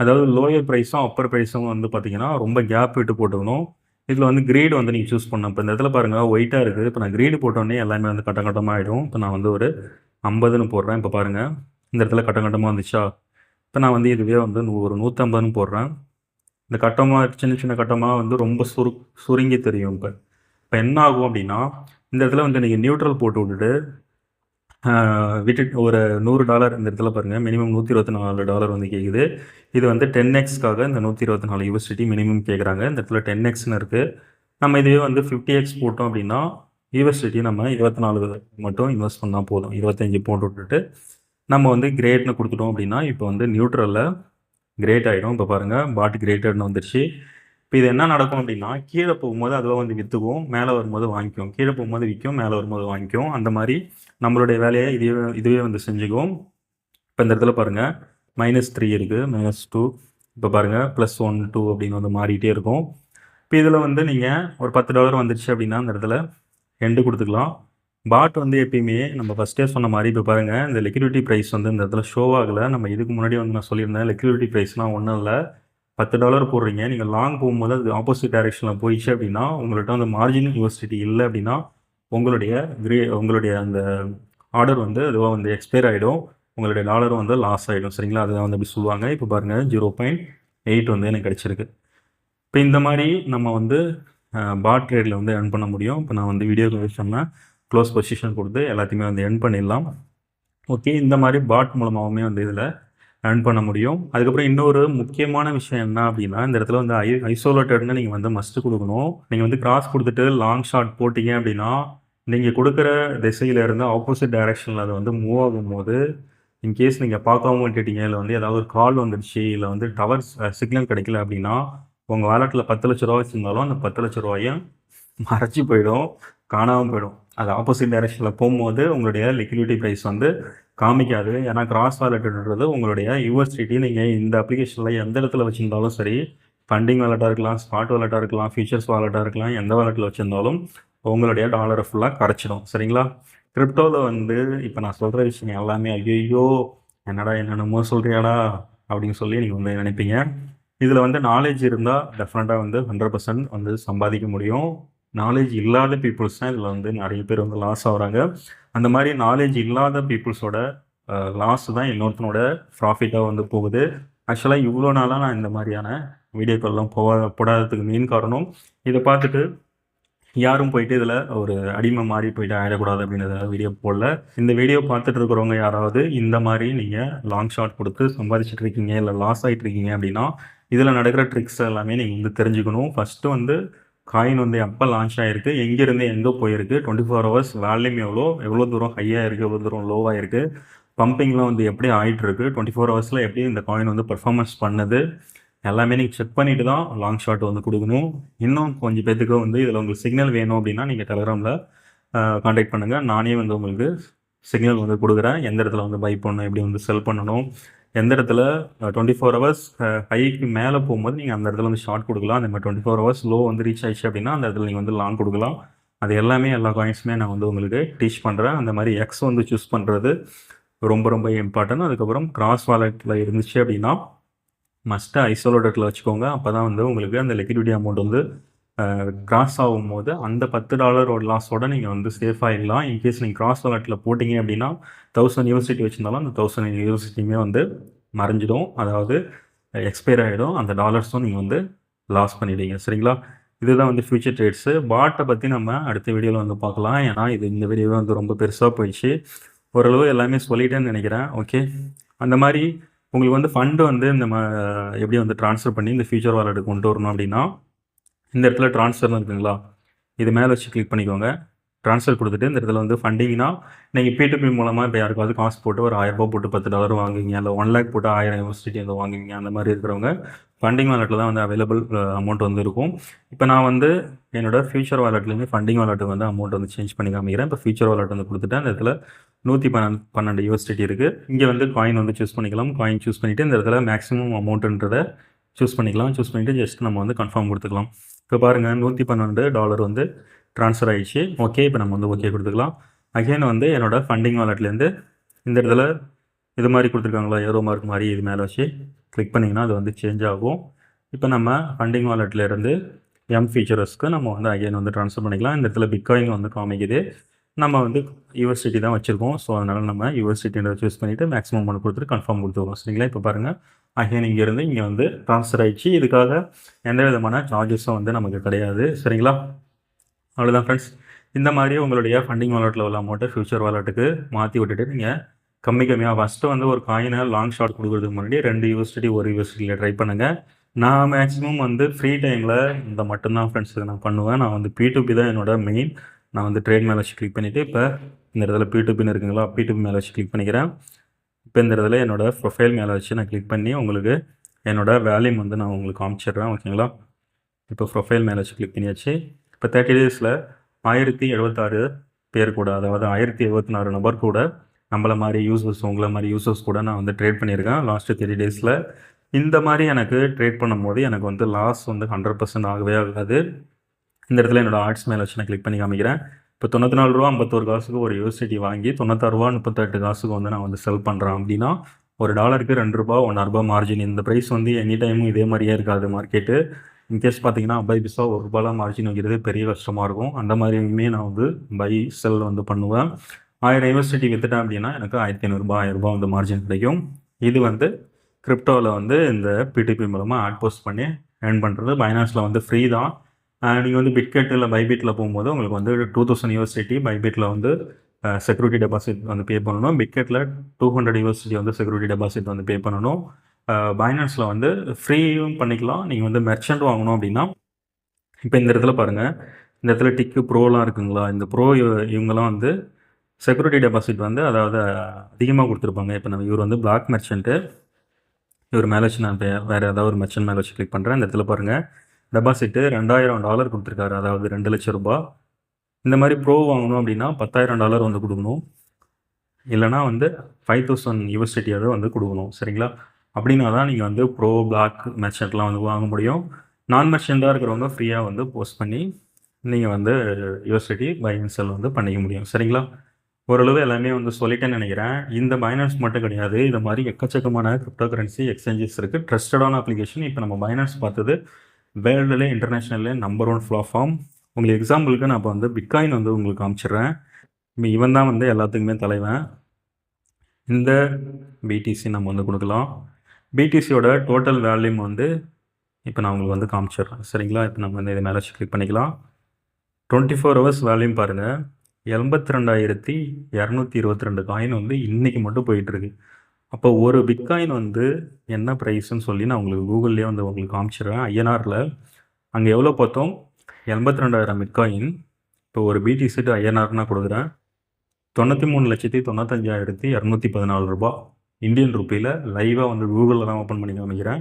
அதாவது லோயர் ப்ரைஸும் அப்பர் ப்ரைஸும் வந்து பார்த்தீங்கன்னா ரொம்ப கேப் விட்டு போட்டுக்கணும். இதில் வந்து கிரீடு வந்து நீங்கள் சூஸ் பண்ணணும். இப்போ இந்த இடத்துல பாருங்கள் ஒயிட்டாக இருக்குது. இப்போ நான் கிரீடு போட்டோன்னே எல்லாமே வந்து கட்டம் கட்டமாக ஆகிடும் இப்போ நான் வந்து ஒரு ஐம்பதுன்னு போடுறேன். இப்போ பாருங்கள் இந்த இடத்துல கட்டம் கட்டமாக வந்துச்சா? இப்போ நான் வந்து இதுவே வந்து ஒரு நூற்றம்பதுன்னு போடுறேன். இந்த கட்டமாக சின்ன சின்ன கட்டமாக வந்து ரொம்ப சுரு சுருங்கி தெரியும் இப்போ. இப்போ என்ன ஆகும் அப்படின்னா இந்த இடத்துல வந்து நீங்கள் நியூட்ரல் போட்டு விட்டுட்டு விட்டு ஒரு நூறு டாலர் இந்த இடத்துல பாருங்கள் மினிமம் நூற்றி இருபத்தி நாலு டாலர் வந்து கேட்குது இது வந்து டென் எக்ஸ்க்காக இந்த நூற்றி இருபத்தி நாலு யூனிவர்சிட்டி மினிமம் கேட்குறாங்க இந்த இடத்துல டென் எக்ஸ்னு இருக்குது நம்ம இதுவே வந்து ஃபிஃப்டி எக்ஸ் போட்டோம் அப்படின்னா யூனிவர்சிட்டி நம்ம இருபத்தி நாலு மட்டும் இன்வெஸ்ட் பண்ணால் போதும். இருபத்தஞ்சி போட்டு விட்டுட்டு நம்ம வந்து கிரேட்னு கொடுத்துட்டோம் அப்படின்னா இப்போ வந்து நியூட்ரலில் கிரேட் ஆகிடும் இப்போ பாருங்கள் பாட் கிரேட்டட்னு வந்துருச்சு. இப்போ இது என்ன நடக்கும் அப்படின்னா கீழே போகும்போது அதுவாக வந்து விற்றுக்கும் மேலே வரும்போது வாங்கிக்கும் கீழே போகும்போது விற்கும் மேலே வரும்போது வாங்கிக்கும் அந்த மாதிரி நம்மளுடைய வேலையை இதுவே இதுவே வந்து செஞ்சுக்கும் இப்போ இந்த இடத்துல பாருங்கள் மைனஸ் த்ரீ இருக்குது மைனஸ் டூ இப்போ பாருங்கள் ப்ளஸ் ஒன் டூ அப்படின்னு வந்து மாறிட்டே இருக்கும். இப்போ இதில் வந்து நீங்கள் ஒரு பத்து டாலர் வந்துடுச்சு அப்படின்னா அந்த இடத்துல எண்டு கொடுத்துக்கலாம். பாட் வந்து எப்பயுமே நம்ம ஃபஸ்ட்டே சொன்ன மாதிரி இப்போ பாருங்கள் இந்த லிக்விடிட்டி ப்ரைஸ் வந்து இந்த இடத்துல ஷோ ஆகலை. நம்ம இதுக்கு முன்னாடி வந்து நான் சொல்லியிருந்தேன் லிக்விடிட்டி ப்ரைஸ்லாம் ஒன்றும் இல்லை. பத்து டாலர் போடுறீங்க நீங்கள் லாங் போகும்போது அது ஆப்போசிட் டைரெக்ஷனில் போயிடுச்சு அப்படின்னா உங்கள்கிட்ட அந்த மார்ஜின் யூனிவர்சிட்டி இல்லை அப்படின்னா உங்களுடைய கிரே உங்களுடைய அந்த ஆர்டர் வந்து அதுவாக வந்து எக்ஸ்பயர் ஆகிடும் உங்களுடைய டாலரும் வந்து லாஸ் ஆகிடும் சரிங்களா? அதை வந்து அப்படி சொல்லுவாங்க. இப்போ பாருங்கள் ஜீரோ பாயிண்ட் எயிட் வந்து எனக்கு கிடச்சிருக்கு. இப்போ இந்த மாதிரி நம்ம வந்து பாட் ட்ரேடில் வந்து earn பண்ண முடியும். இப்போ நான் வந்து வீடியோ சொன்னேன். க்ளோஸ் பொசிஷன் கொடுத்து எல்லாத்தையுமே வந்து earn பண்ணிடலாம். ஓகே இந்த மாதிரி பாட் மூலமாகவுமே வந்து இதில் earn பண்ண முடியும். அதுக்கப்புறம் இன்னொரு முக்கியமான விஷயம் என்ன அப்படின்னா இந்த இடத்துல வந்து ஐ ஐசோலேட்டட்னு நீங்கள் வந்து மஸ்ட்டு கொடுக்கணும். நீங்கள் வந்து கிராஸ் கொடுத்துட்டு லாங் ஷாட் போட்டிங்க அப்படின்னா நீங்கள் கொடுக்குற திசையிலேருந்து ஆப்போசிட் டைரெக்ஷனில் அது வந்து மூவ் ஆகும்போது இன்கேஸ் நீங்கள் பார்க்காம விட்டுட்டீங்க இல்லை வந்து ஏதாவது ஒரு கால் வந்துடுச்சு இல்லை வந்து டவர் சிக்னல் கிடைக்கல அப்படின்னா உங்கள் வாலெட்டில் பத்து லட்ச ரூபா வச்சுருந்தாலும் அந்த பத்து லட்ச ரூபாயும் மறைச்சி போயிடும் காணாமல் போயிடும். அது ஆப்போசிட் டைரெக்ஷனில் போகும்போது உங்களுடைய லிக்விடிட்டி ப்ரைஸ் வந்து காமிக்காது. ஏன்னா கிராஸ் வாலெட்டுன்றது உங்களுடைய யூஎஸ்டிடி நீங்கள் இந்த அப்ளிகேஷனில் எந்த இடத்துல வச்சுருந்தாலும் சரி ஃபண்டிங் வாலெட்டாக இருக்கலாம் ஸ்பாட் வாலெட்டாக இருக்கலாம் ஃபியூச்சர்ஸ் வாலெட்டாக இருக்கலாம் எந்த வாலெட்டில் வச்சுருந்தாலும் உங்களுடைய டாலரை ஃபுல்லாக கரைச்சிடும். சரிங்களா? கிரிப்டோவில் வந்து இப்போ நான் சொல்கிற விஷயம் எல்லாமே ஐயோ என்னடா என்னென்னமோ சொல்கிறியாடா அப்படின்னு சொல்லி நீங்கள் வந்து நினைப்பீங்க. இதில் வந்து நாலேஜ் இருந்தால் டெஃபினட்டாக வந்து ஹண்ட்ரட் பர்சன்ட் வந்து சம்பாதிக்க முடியும். நாலேஜ் இல்லாத பீப்புள்ஸ் தான் இதில் வந்து நிறைய பேர் வந்து லாஸ் ஆகுறாங்க. அந்த மாதிரி நாலேஜ் இல்லாத பீப்புள்ஸோட லாஸ் தான் இன்னொருத்தனோட ப்ராஃபிட்டாக வந்து போகுது. ஆக்சுவலாக இவ்வளோ நாளாக நான் இந்த மாதிரியான வீடியோக்கள்லாம் போக போடாததுக்கு மெயின் காரணம் இதை பார்த்துட்டு யாரும் போயிட்டு இதில் ஒரு அடிமை மாறி போயிட்டு ஆகிடக்கூடாது அப்படின்றத வீடியோ போடல. இந்த வீடியோ பார்த்துட்டு இருக்கிறவங்க யாராவது இந்த மாதிரி நீங்கள் லாங் ஷாட் கொடுத்து சம்பாதிச்சுட்டு இருக்கீங்க இல்லை லாஸ் ஆகிட்டு இருக்கீங்க அப்படின்னா இதில் நடக்கிற ட்ரிக்ஸ் எல்லாமே நீங்கள் வந்து தெரிஞ்சுக்கணும். ஃபஸ்ட்டு வந்து காயின் வந்து எப்போ லான்ச் ஆகிருக்கு எங்கேருந்து எங்கே போயிருக்கு டுவெண்ட்டி ஃபோர் ஹவர்ஸ் வேல்யூம் எவ்வளோ எவ்வளோ தூரம் ஹையாக இருக்குது எவ்வளோ தூரம் லோவாக இருக்குது பம்பிங்லாம் வந்து எப்படி ஆகிட்டுருக்கு டுவெண்ட்டி ஃபோர் ஹவர்ஸில் எப்படி இந்த காயின் வந்து பெர்ஃபார்மன்ஸ் பண்ணுது எல்லாமே நீங்கள் செக் பண்ணிட்டு தான் லாங் ஷாட் வந்து கொடுக்கணும். இன்னும் கொஞ்சம் பேத்துக்கு வந்து இதில் உங்களுக்கு சிக்னல் வேணும் அப்படின்னா நீங்கள் டெலகிராமில் காண்டாக்ட் பண்ணுங்கள் நானே வந்து உங்களுக்கு சிக்னல் வந்து கொடுக்குறேன். எந்த இடத்துல வந்து பை பண்ணணும் எப்படி வந்து செல் பண்ணணும் எந்த இடத்துல? டுவெண்ட்டி ஃபோர் ஹவர்ஸ் ஹைக்கு மேலே போகும்போது நீங்கள் அந்த இடத்துல வந்து ஷார்ட் கொடுக்கலாம். அந்த மாதிரி டுவெண்ட்டி ஃபோர் ஹவர்ஸ் லோ வந்து ரீச் ஆயிடுச்சு அப்படின்னா அந்த இடத்துல நீங்கள் வந்து லாங் கொடுக்கலாம். அது எல்லாமே எல்லா காயின்ஸுமே நான் வந்து உங்களுக்கு டீச் பண்ணுறேன் அந்த மாதிரி எக்ஸ் வந்து சூஸ் பண்ணுறது ரொம்ப ரொம்ப இம்பார்ட்டன்ட் அதுக்கப்புறம் கிராஸ் வாலெட்டில் இருந்துச்சு அப்படின்னா மஸ்ட்டாக ஐசோலேட்டரில் வச்சுக்கோங்க. அப்போ தான் வந்து உங்களுக்கு அந்த லிக்விடிட்டி அமௌண்ட் வந்து கிராஸ் ஆகும்போது அந்த பத்து டாலரோட லாஸோட நீங்கள் வந்து சேஃப் ஆகிடலாம் இன்கேஸ் நீங்கள் கிராஸ் வாலெட்டில் போட்டிங்க அப்படின்னா தௌசண்ட் யூனிவர்சிட்டி வச்சுருந்தாலும் அந்த தௌசண்ட் யூனிவர்சிட்டியுமே வந்து மறைஞ்சிடும். அதாவது எக்ஸ்பயர் ஆகிடும் அந்த டாலர்ஸும் நீங்கள் வந்து லாஸ் பண்ணிடுவீங்க. சரிங்களா? இதுதான் வந்து ஃபியூச்சர் ட்ரேட்ஸு பாட்டை பற்றி நம்ம அடுத்த வீடியோவில் வந்து பார்க்கலாம். ஏன்னா இது இந்த வீடியோவே வந்து ரொம்ப பெருசாக போயிடுச்சு. ஓரளவு எல்லாமே சொல்லிட்டேன்னு நினைக்கிறேன். ஓகே அந்த மாதிரி உங்களுக்கு வந்து ஃபண்டு வந்து இந்த ம எப்படி வந்து ட்ரான்ஸ்ஃபர் பண்ணி இந்த ஃபியூச்சர் வாலெட்டுக்கு கொண்டு வரணும் அப்படின்னா இந்த இடத்துல ட்ரான்ஸ்ஃபர்னு இருக்குங்களா? இது மேலே வச்சு கிளிக் பண்ணிக்கோங்க. ட்ரான்ஸ்ஃபர் கொடுத்துட்டு இந்த இடத்துல வந்து ஃபண்டிங்னா நீங்கள் பிடிபி மூலமாக இப்போ யாருக்காவது காசு போட்டு ஒரு ஆயிரரூபா போட்டு பத்து டாலர் வாங்குவீங்க. இல்லை ஒன் லேக் போட்டு ஆயிரம் யூனிவர்சிட்டி வந்து வாங்குவீங்க. அந்த மாதிரி இருக்கிறவங்க ஃபண்டிங் வாலெட்டில் தான் வந்து அவைலபிள் அமௌண்ட் வந்து இருக்கும். இப்போ நான் வந்து என்னோட ஃபியூச்சர் வாலெட்லேருந்து ஃபண்டிங் வாலெட்டுக்கு வந்து அமௌண்ட் வந்து சேஞ்ச் பண்ணி காமிக்கிறேன். இப்போ ஃபியூச்சர் வாலெட் வந்து கொடுத்துட்டேன். அந்த இடத்துல நூற்றி பன்னெண்டு பன்னெண்டு யூனிவர்சிட்டி இருக்குது இங்கே வந்து காயின் வந்து சூஸ் பண்ணிக்கலாம். காயின் சூஸ் பண்ணிவிட்டு இந்த இடத்துல மேக்ஸிமம் அமௌண்ட்டுன்றதை சூஸ் பண்ணிக்கலாம். சூஸ் பண்ணிவிட்டு ஜஸ்ட் நம்ம வந்து கன்ஃபார்ம் கொடுத்துக்கலாம். இப்போ பாருங்கள் நூற்றி பன்னெண்டு டாலர் வந்து ட்ரான்ஸ்ஃபர் ஆகிடுச்சு ஓகே இப்போ நம்ம வந்து ஓகே கொடுத்துக்கலாம். அகைன் வந்து என்னோட ஃபண்டிங் வாலெட்லேருந்து இந்த இடத்துல இது மாதிரி கொடுத்துருக்காங்களா? ஏரோ மார்க் மாதிரி இது மேலே வச்சு கிளிக் பண்ணிங்கன்னா அது வந்து சேஞ்ச் ஆகும். இப்போ நம்ம ஃபண்டிங் வாலெட்லேருந்து எம் ஃபீச்சர்ஸ்க்கு நம்ம வந்து அகைன் வந்து ட்ரான்ஸ்ஃபர் பண்ணிக்கலாம். இந்த இடத்துல பிட்காயின் வந்து காமிக்குது. நம்ம வந்து யூனிவர்சிட்டி தான் வச்சுருக்கோம். ஸோ அதனால் நம்ம யூனிவர்சிட்டியில் சூஸ் பண்ணிவிட்டு மேக்ஸிமம் ஒன்று கொடுத்துட்டு கன்ஃபார்ம் கொடுத்துருவோம். சரிங்களா? இப்போ பாருங்கள் அகைன் இங்கேருந்து இங்கே வந்து ட்ரான்ஸ்ஃபர் ஆகிடுச்சு இதுக்காக எந்த விதமான சார்ஜஸும் வந்து நமக்கு கிடையாது. சரிங்களா? அவ்வளோதான் ஃப்ரெண்ட்ஸ் இந்த மாதிரி உங்களுடைய ஃபண்டிங் வாலெட்டில் உள்ள அமௌண்ட்டை ஃபியூச்சர் வாலெட்டுக்கு மாற்றி விட்டுட்டு நீங்கள் கம்மி கம்மியாக ஃபஸ்ட்டு வந்து ஒரு காயினை லாங் ஷாட் கொடுக்குறதுக்கு முன்னாடி ரெண்டு யூனிவர்சிட்டி ஒரு யூனிவர்சிட்டியில் ட்ரை பண்ணுங்கள் நான் மேக்ஸிமம் வந்து ஃப்ரீ டைமில் இந்த மட்டும்தான் ஃப்ரெண்ட்ஸுக்கு நான் பண்ணுவேன். நான் வந்து பிடிபி தான் என்னோட மெயின் நான் வந்து ட்ரேட் மேலே வச்சு கிளிக் பண்ணிவிட்டு இப்போ இந்த இடத்துல பிடிபின்னு இருக்குங்களா? பிடிபி மேலே வச்சு கிளிக் பண்ணிக்கிறேன். இப்போ இந்த இடத்துல என்னோடய ப்ரொஃபைல் மேலே வச்சு நான் கிளிக் பண்ணி உங்களுக்கு என்னோடய வேல்யூம் வந்து நான் உங்களுக்கு காமிச்சிடுறேன் ஓகேங்களா இப்போ ப்ரொஃபைல் மேலே வச்சு கிளிக் பண்ணியாச்சு. இப்போ தேர்ட்டி டேஸில் ஆயிரத்தி எழுபத்தாறு பேர் கூட அதாவது ஆயிரத்தி எழுபத்தி நாலு நபர் கூட நம்மள மாதிரி யூசர்ஸ் உங்களை மாதிரி யூசர்ஸ் கூட நான் வந்து ட்ரேட் பண்ணியிருக்கேன். லாஸ்ட்டு த்ரீ டேஸில் இந்த மாதிரி எனக்கு ட்ரேட் பண்ணும்போது எனக்கு வந்து லாஸ் வந்து ஹண்ட்ரட் பர்சன்ட் ஆகவே ஆகாது. இந்த இடத்துல என்னோட ஆர்ட்ஸ் மேலே வச்சு நான் கிளிக் பண்ணி காமிக்கிறேன். இப்போ தொண்ணூற்றி நாலு ரூபா ஐம்பத்தோரு காசுக்கு ஒரு யூனிவர்சிட்டி வாங்கி தொண்ணூத்தாறு ரூபா முப்பத்தெட்டு காசுக்கு வந்து நான் வந்து செல் பண்ணுறேன் அப்படின்னா ஒரு டாலருக்கு ரெண்டு ரூபா ஒன்றரை ரூபா மார்ஜின் இந்த ப்ரைஸ் வந்து எனி டைமும் இதே மாதிரியே இருக்காது மார்க்கெட்டு இன்கேஸ் பார்த்தீங்கன்னா ஐம்பது பைசா ஒரு ரூபாலாம் மார்ஜின் வைக்கிறது பெரிய கஷ்டமாக இருக்கும். அந்த மாதிரியுமே நான் வந்து பை செல் வந்து பண்ணுவேன். ஆயிரம் யூனிவர்சிட்டி வித்துட்டேன் அப்படின்னா எனக்கு ஆயிரத்தி ஐநூறுரூபா ஆயிரரூபா வந்து மார்ஜின் கிடைக்கும். இது வந்து கிரிப்டோவில் வந்து இந்த பிடிபி மூலமாக ஆட் போஸ்ட் பண்ணி ஏர்ன் பண்ணுறது பைனான்ஸில் வந்து ஃப்ரீ தான். நீங்கள் வந்து பிட்கெட் இல்லை பைபிட்டில் போகும்போது உங்களுக்கு வந்து டூ தௌசண்ட் யூனிவர்சிட்டி பைபிட்டில் வந்து செக்யூரிட்டி டெபாசிட் வந்து பே பண்ணணும். பிட்கெட்டில் டூ ஹண்ட்ரட் யூனிவர்சிட்டி வந்து செக்யூரிட்டி டெபாசிட் வந்து பே பண்ணணும். பைனான்ஸில் வந்து ஃப்ரீயும் பண்ணிக்கலாம். நீங்கள் வந்து மெர்ச்சன்ட் வாங்கணும் அப்படின்னா இப்போ இந்த இடத்துல பாருங்கள் இந்த இடத்துல டிக்கு ப்ரோலாம் இருக்குங்களா? இந்த ப்ரோ இவங்கெல்லாம் வந்து செக்யூரிட்டி டெபாசிட் வந்து அதாவது அதிகமாக கொடுத்துருப்பாங்க. இப்போ நம்ம இவர் வந்து பிளாக் மெர்ச்சன்ட்டு இவர் மேலே வச்சு நான் வேறு ஏதாவது ஒரு மெர்ச்சன்ட் மேலே வச்சு கிளிக் பண்ணுறேன் இந்த இடத்துல பாருங்கள் டெபாசிட்டு ரெண்டாயிரம் டாலர் கொடுத்துருக்காரு. அதாவது ரெண்டு லட்சம் ரூபாய். இந்த மாதிரி ப்ரோ வாங்கணும் அப்படின்னா பத்தாயிரம் டாலர் வந்து கொடுக்கணும். இல்லைனா வந்து ஃபைவ் தௌசண்ட் யூனிவர்சிட்டியாவது வந்து கொடுக்கணும். சரிங்களா? அப்படின்னா தான் நீங்கள் வந்து ப்ரோ பிளாக் மெர்ச்சன்ட்லாம் வந்து வாங்க முடியும். நான் மெர்ச்சண்டாக இருக்கிறவங்க ஃப்ரீயாக வந்து போஸ்ட் பண்ணி நீங்கள் வந்து யூனிவர்சிட்டி பை செல் வந்து பண்ணிக்க முடியும். சரிங்களா? ஓரளவு எல்லாமே வந்து சொல்லிட்டேன்னு நினைக்கிறேன். இந்த பைனான்ஸ் மட்டும் கிடையாது. இந்த மாதிரி எக்கச்சக்கமான கிரிப்டோ கரன்சி எக்ஸ்சேஞ்சஸ் இருக்குது ட்ரஸ்டடான அப்ளிகேஷன் இப்போ நம்ம பைனான்ஸ் பார்த்தது வேர்ல்டுலேயே இன்டர்நேஷ்னல்லே நம்பர் ஒன் பிளாட்ஃபார்ம் உங்களுக்கு எக்ஸாம்பிளுக்கு நான் இப்போ வந்து பிட்காயின் வந்து உங்களுக்கு காமிச்சிடுறேன். இப்போ இவன் தான் வந்து எல்லாத்துக்குமே தலைவன். இந்த பிடிசி நம்ம வந்து கொடுக்கலாம். பிடிசியோட டோட்டல் வேல்யூம் வந்து இப்போ நான் உங்களுக்கு வந்து காமிச்சிடுறேன். சரிங்களா? இப்போ நம்ம வந்து இதை மேலே கிளிக் பண்ணிக்கலாம். டுவெண்ட்டி ஃபோர் ஹவர்ஸ் வேல்யூம் பாருங்கள் எண்பத்தி ரெண்டாயிரத்தி இரநூத்தி இருபத்தி ரெண்டு காயின் வந்து இன்றைக்கி மட்டும் போயிட்டுருக்கு அப்போ ஒரு பிட்காயின் வந்து என்ன ப்ரைஸ்ன்னு சொல்லி நான் உங்களுக்கு கூகுள்லேயே வந்து உங்களுக்கு காமிச்சிடுறேன். ஐஎன்ஆரில் அங்கே எவ்வளோ பார்த்தோம்? எண்பத்தி ரெண்டாயிரம் பிட்காயின் இப்போ ஒரு பிடி செட்டு ஐஎன்ஆர்னா கொடுக்குறேன். தொண்ணூற்றி மூணு லட்சத்தி தொண்ணூத்தஞ்சாயிரத்தி இரநூத்தி பதினாலு ரூபா. இந்தியன் ருப்பியில் லைவாக வந்து கூகுளில் தான் ஓப்பன் பண்ணி காமிக்கிறேன்.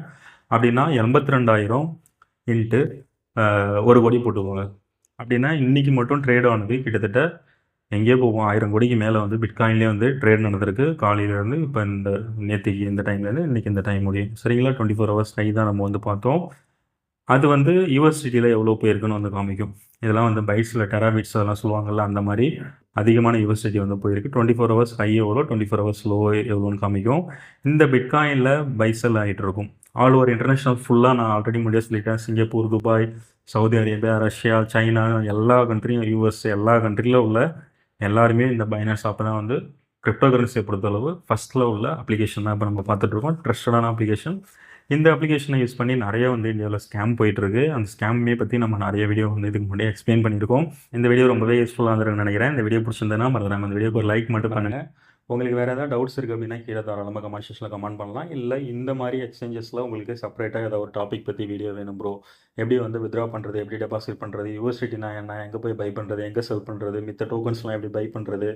அப்படின்னா எண்பத்தி ரெண்டாயிரம் இன்ட்டு ஒரு கோடி போட்டுக்கோங்க. அப்படின்னா இன்றைக்கி மட்டும் ட்ரேட் ஆனது கிட்டத்தட்ட எங்கேயோ போவோம். ஆயிரம் கோடிக்கு மேலே வந்து பிட்காயின்லேயே வந்து ட்ரேட் நடந்திருக்கு. காலையிலேருந்து இப்போ இந்த நேற்றுக்கு இந்த டைம்லேருந்து இன்றைக்கி இந்த டைம் முடியும். சரிங்களா? டுவெண்ட்டி ஃபோர் ஹவர்ஸ் டை தான் நம்ம வந்து பார்த்தோம். அது வந்து யூனிவர்சிட்டியில் எவ்வளோ போயிருக்குன்னு வந்து காமிக்கும். இதெல்லாம் வந்து பைட்ஸில் டெராபிட்ஸ் அதெல்லாம் சொல்லுவாங்கள்ல அந்த மாதிரி அதிகமான யூனிவர்சிட்டி வந்து போயிருக்கு. டுவெண்ட்டி ஃபோர் ஹவர்ஸ் ஹை எவ்வளோ டுவெண்ட்டி ஃபோர் ஹவர்ஸ் லோ எவ்வளோன்னு காமிக்கும். இந்த பிட்காயினில் பைசல் ஆகிட்டு இருக்கும். ஆல் ஓவர் இன்டர்நேஷ்னல் ஃபுல்லாக நான் ஆல்ரெடி முடியாது சொல்லிட்டேன். Singapore Dubai Saudi Arabia Russia China எல்லா கண்ட்ரியும் யூஎஸ் எல்லா கண்ட்ரியில் உள்ள எல்லாருமே இந்த பைனான்ஸ் ஆப் தான் வந்து கிரிப்டோ கரன்சியை பொறுத்தளவு ஃபஸ்ட்டில் உள்ள அப்ளிகேஷன் தான் இப்போ நம்ம பார்த்துட்ருக்கோம். ட்ரஸ்டடான அப்ளிகேஷன் இந்த அப்ளிகேஷனை யூஸ் பண்ணி நிறைய வந்து இந்தியாவில் ஸ்கேம் போயிட்டுருக்கு அந்த ஸ்கேமே பற்றி நம்ம நிறைய வீடியோ வந்து இதுக்கு முன்னாடி எக்ஸ்பிளைன் பண்ணியிருக்கோம். இந்த வீடியோ ரொம்பவே யூஸ்ஃபுல்லாக இருந்திருக்குன்னு நினைக்கிறேன். இந்த வீடியோ பிடிச்சிருந்தேன்னா மறந்துடாமல் இந்த வீடியோக்கு ஒரு லைக் மட்டும் பண்ணுங்கள் உங்களுக்கு வேறு ஏதாவது டவுட்ஸ் இருக்குது அப்படின்னா கீழே தாராளமாக கமெண்ட் செக்ஷனில் கமெண்ட் பண்ணலாம். இல்லை இந்த மாதிரி எக்ஸ்சேஞ்சஸில் உங்களுக்கு செப்பரேட்டாக ஏதாவது ஒரு டாபிக் பற்றி வீடியோ வேணும் ப்ரோ எப்படி வந்து வித்ரா பண்ணுறது எப்படி டெபாசிட் பண்ணுறது யூனிவர்சிட்டினா என்ன எங்கே போய் பை பண்ணுறது எங்கே செல் பண்ணுறது மித்த டோக்கன்ஸ்லாம் எப்படி பை பண்ணுறது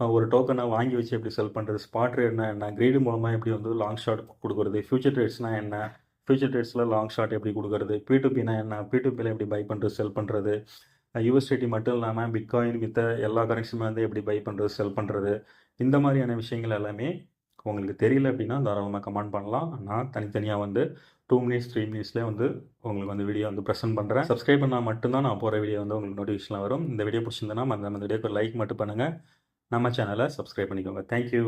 ஒரு டோக்கனை வாங்கி வச்சு எப்படி செல் பண்ணுறது ஸ்பாட் ரேட்னா என்ன கிரீடு மூலமாக எப்படி வந்து லாங் ஷாட் கொடுக்குறது ஃபியூச்சர் ட்ரேட்ஸ்னால் என்ன ஃபியூச்சர் ட்ரேட்ஸில் லாங் ஷாட் எப்படி கொடுக்குறது பிடிபினா என்ன பிடிபியில் எப்படி பை பண்ணுறது செல் பண்ணுறது யூஎஸ்டிடி மட்டும் இல்லாமல் பிட்காயின் மித்த எல்லா கரன்சியுமே வந்து எப்படி பை பண்ணுறது செல் பண்ணுறது இந்த மாதிரியான விஷயங்கள் எல்லாமே உங்களுக்கு தெரியல அப்படின்னா தாராளமாக கமெண்ட் பண்ணலாம். நான் தனித்தனியாக வந்து டூ மினிட்ஸ் த்ரீ மினிட்ஸ்லேயே வந்து உங்களுக்கு வந்து வீடியோ வந்து ப்ரெசென்ட் பண்ணுறேன் சப்ஸ்கிரைப் பண்ணால் மட்டும்தான் நான் போகிற வீடியோ வந்து உங்களுக்கு நோட்டிஃபிகேஷன் வரும். இந்த வீடியோ பிடிச்சிருந்தேன்னா அந்த வீடியோக்கு லைக் மட்டும் பண்ணுங்கள் நம்ம சேனலை சப்ஸ்கிரைப் பண்ணிக்கோங்க. தேங்க்யூ